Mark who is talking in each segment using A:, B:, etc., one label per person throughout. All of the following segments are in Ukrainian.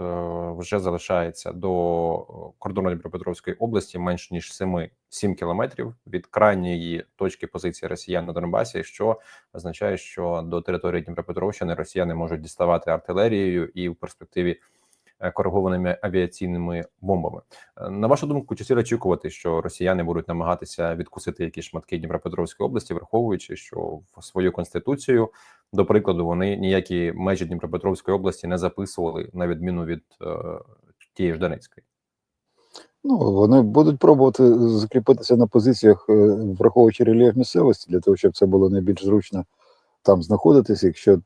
A: вже залишається до е, кордону Дніпропетровської області менш ніж 7, 7 кілометрів від крайньої точки позиції Росіян на Донбасі, що означає, що до території Дніпропетровщини Росіяни можуть діставати артилерією і в перспективі е, коригованими авіаційними бомбами. Е, На вашу думку, чи слід очікувати, що росіяни будуть намагатися відкусити якісь шматки Дніпропетровської області, враховуючи, що в свою конституцію, до прикладу, вони ніякі межі Дніпропетровської області не записували на відміну від е, тієї ж Донецької.
B: Ну, вони будуть пробувати закріпитися на позиціях, е, враховуючи рельєф місцевості, для того, щоб це було найбільш зручно там знаходитися. Якщо е,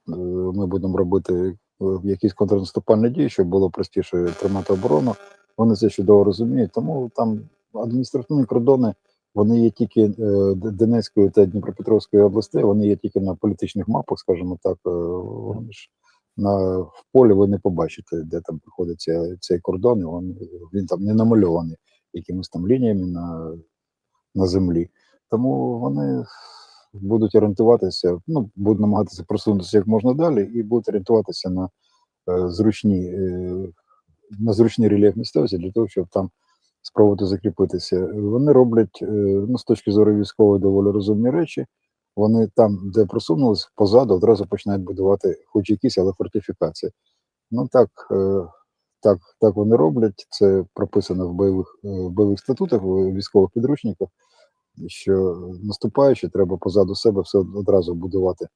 B: ми будемо робити е, якісь контрнаступальні дії, щоб було простіше тримати оборону, вони це чудово розуміють. Тому там адміністративні кордони вони є тільки е, Донецької та Дніпропетровської областей, вони є тільки на політичних мапах, скажімо так. е, Вони ж на в полі ви не побачите, де там проходиться цей кордон, і він, він там не намальований якимись там лініями на, на землі. Тому вони будуть орієнтуватися, ну, будуть намагатися просунутися як можна далі, і будуть орієнтуватися на е, зручні, е, на зручний рельєф місцевості для того, щоб там спробувати закріпитися. Вони роблять, е, ну, з точки зору військової, доволі розумні речі. Вони там, де просунулись, позаду одразу починають будувати хоч якісь, але фортифікації. Ну так, так, так вони роблять. Це прописано в бойових, в бойових статутах, в військових підручниках, що наступаючи, треба позаду себе все одразу будувати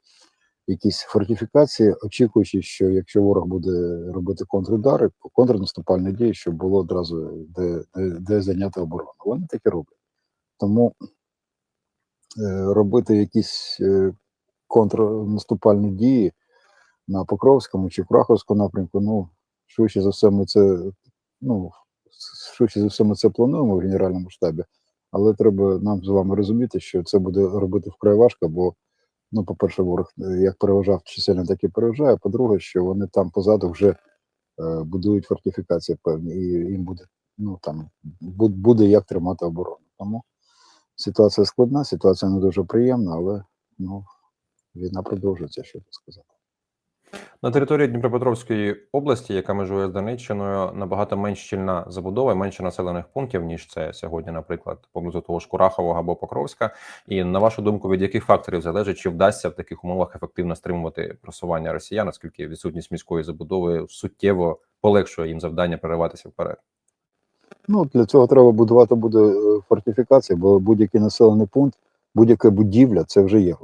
B: якісь фортифікації, очікуючи, що якщо ворог буде робити контрудари, контрнаступальні дії, щоб було одразу де, де, де зайняти оборону. Вони так і роблять. Тому е, робити якісь е, контрнаступальні дії на Покровському чи Краховському напрямку, ну, швидше за все, ми це, ну, швидше за все, ми це плануємо в генеральному штабі, але треба нам з вами розуміти, що це буде робити вкрай важко, бо, ну, по-перше, ворог е, як переважав чисельно, так і переважає. По-друге, що вони там позаду вже е, будують фортифікації певні, і їм буде, ну, там, бу- буде як тримати оборону. Тому ситуація складна, ситуація не дуже приємна, але ну, війна продовжується, що сказати.
A: На території Дніпропетровської області, яка межує з Донеччиною, набагато менш щільна забудова, менше населених пунктів, ніж це сьогодні, наприклад, поблизу того ж Курахового або Покровська. І на вашу думку, від яких факторів залежить, чи вдасться в таких умовах ефективно стримувати просування росіян, оскільки відсутність міської забудови суттєво полегшує їм завдання перериватися вперед?
B: Ну, для цього треба будувати буде е, фортифікації, бо будь-який населений пункт, будь-яка будівля це вже є е,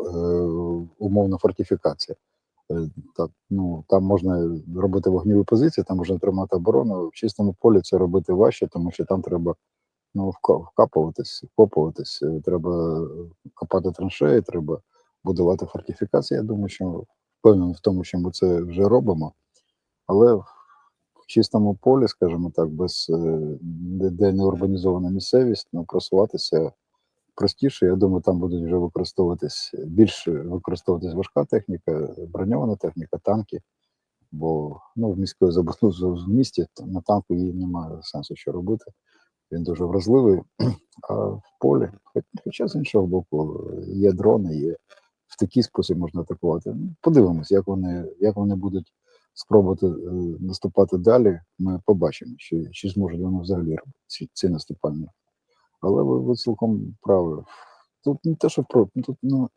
B: умовна фортифікація. Е, так, ну, там можна робити вогневі позиції, там можна тримати оборону. В чистому полі це робити важче, тому що там треба ну, вка- вкапуватись, вкопуватись, е, треба копати траншеї, треба будувати фортифікації. Я думаю, що впевнений в тому, що ми це вже робимо. Але в чистому полі, скажімо так, без е, де не урбанізована місцевість, ну, просуватися простіше. Я думаю, там будуть вже використовуватись більше використовуватись важка техніка, броньована техніка, танки. Бо ну, в міської забудови в місті на танку її немає сенсу що робити. Він дуже вразливий. А в полі, хоч- хоча з іншого боку, є дрони, є в такий спосіб можна атакувати. Ну, подивимось, як вони, як вони будуть спробувати е, наступати далі. Ми побачимо, чи, чи зможуть вони взагалі робити ці, ці наступальні. Але ви, ви цілком праві. Тут не те, що про тут, ну.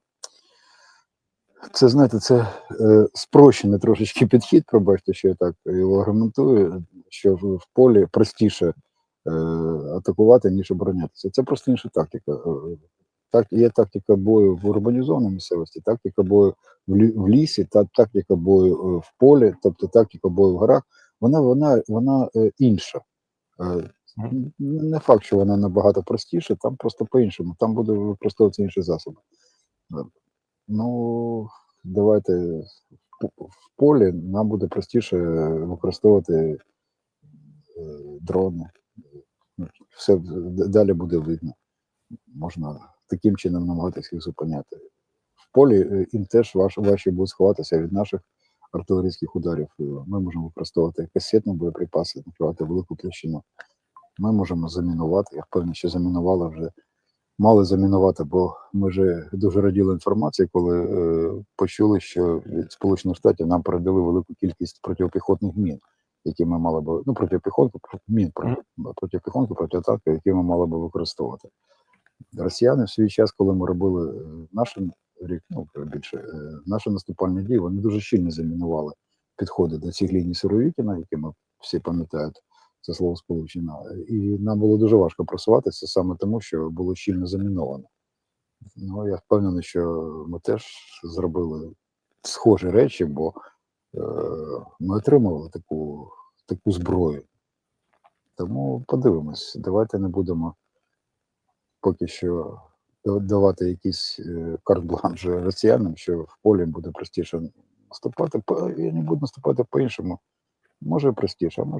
B: Це знаєте, це е, спрощений трошечки підхід, пробачте, що я так його аргументую, що в, полі простіше е, атакувати, ніж оборонятися. Це просто інша тактика. Е, Так, є тактика бою в урбанізованій місцевості, тактика бою в лісі, та тактика бою е, в полі, тобто тактика бою в горах, вона, вона, вона е, інша. Не факт, що вона набагато простіше, там просто по-іншому, там буде використовуватися інші засоби. Ну, давайте в полі нам буде простіше використовувати е, дрони. Ну, Все далі буде видно. Можна таким чином намагатися їх зупиняти. В полі е, їм теж важче буде сховатися від наших артилерійських ударів. Ми можемо використовувати касетні боєприпаси, накривати велику площину. Ми можемо замінувати. Я впевнений, що замінували вже мали замінувати, бо ми вже дуже раділи інформації, коли е, почули, що від Сполучених Штатів нам передали велику кількість протипіхотних мін. які ми мали би, ну, протипіхотку, мін протипіхотку, протиатаки, які ми мали би використовувати. Росіяни в свій час, коли ми робили е, наші рік, ну більше е, наші наступальні дії, вони дуже щільно замінували підходи до цих ліній Суровікіна, які ми всі пам'ятають це слово сполучення. І нам було дуже важко просуватися саме тому, що було щільно заміновано. Ну, я впевнений, що ми теж зробили схожі речі, бо е, ми отримували таку, таку зброю. Тому подивимось, давайте не будемо поки що давати якісь е, карт-бланш росіянам, що в полі буде простіше наступати. Я не буду наступати по-іншому. Може простіше, а може